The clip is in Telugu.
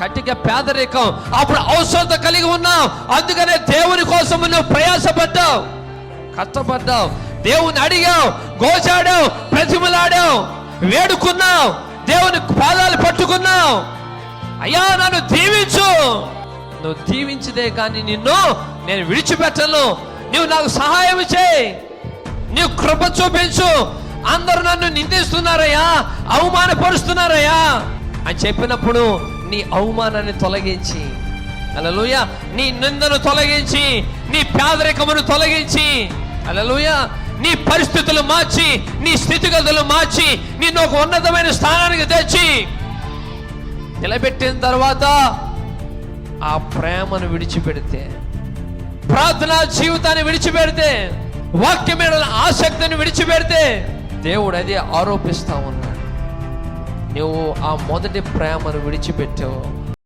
కటిక పేదరికం. అప్పుడు అవసరత కలిగి ఉన్నావు అందుకనే దేవుని కోసం నువ్వు ప్రయాసపడ్డావు. కష్టపడ్డావు. దేవుని అడిగావు. గోచాడావు ప్రతిమలాడావు. వేడుకున్నావు. దేవుని పాదాలు పట్టుకున్నావు. అయ్యా నన్ను దీవించు. నువ్వు దీవించదే కానీ నిన్ను నేను విడిచిపెట్టను. నువ్వు నాకు సహాయం చేయి. నీవు కృప చూపించు. అందరూ నన్ను నిందిస్తున్నారయ్యా. అవమానపరుస్తున్నారయ్యా. అని చెప్పినప్పుడు నీ అవమానాన్ని తొలగించి. అలలుయ నీ నిందను తొలగించి నీ పేదరికమును తొలగించి అలలుయ నీ పరిస్థితులు మార్చి నీ స్థితిగతులు మార్చి నిన్ను ఒక ఉన్నతమైన స్థానానికి తెచ్చి నిలబెట్టిన తర్వాత ఆ ప్రేమను విడిచిపెడితే ప్రార్థనా జీవితాన్ని విడిచిపెడితే వాక్యమైన ఆసక్తిని విడిచిపెడితే దేవుడు అది ఆరోపిస్తా ఉన్నాడు. నువ్వు ఆ మొదటి ప్రేమను విడిచిపెట్టావు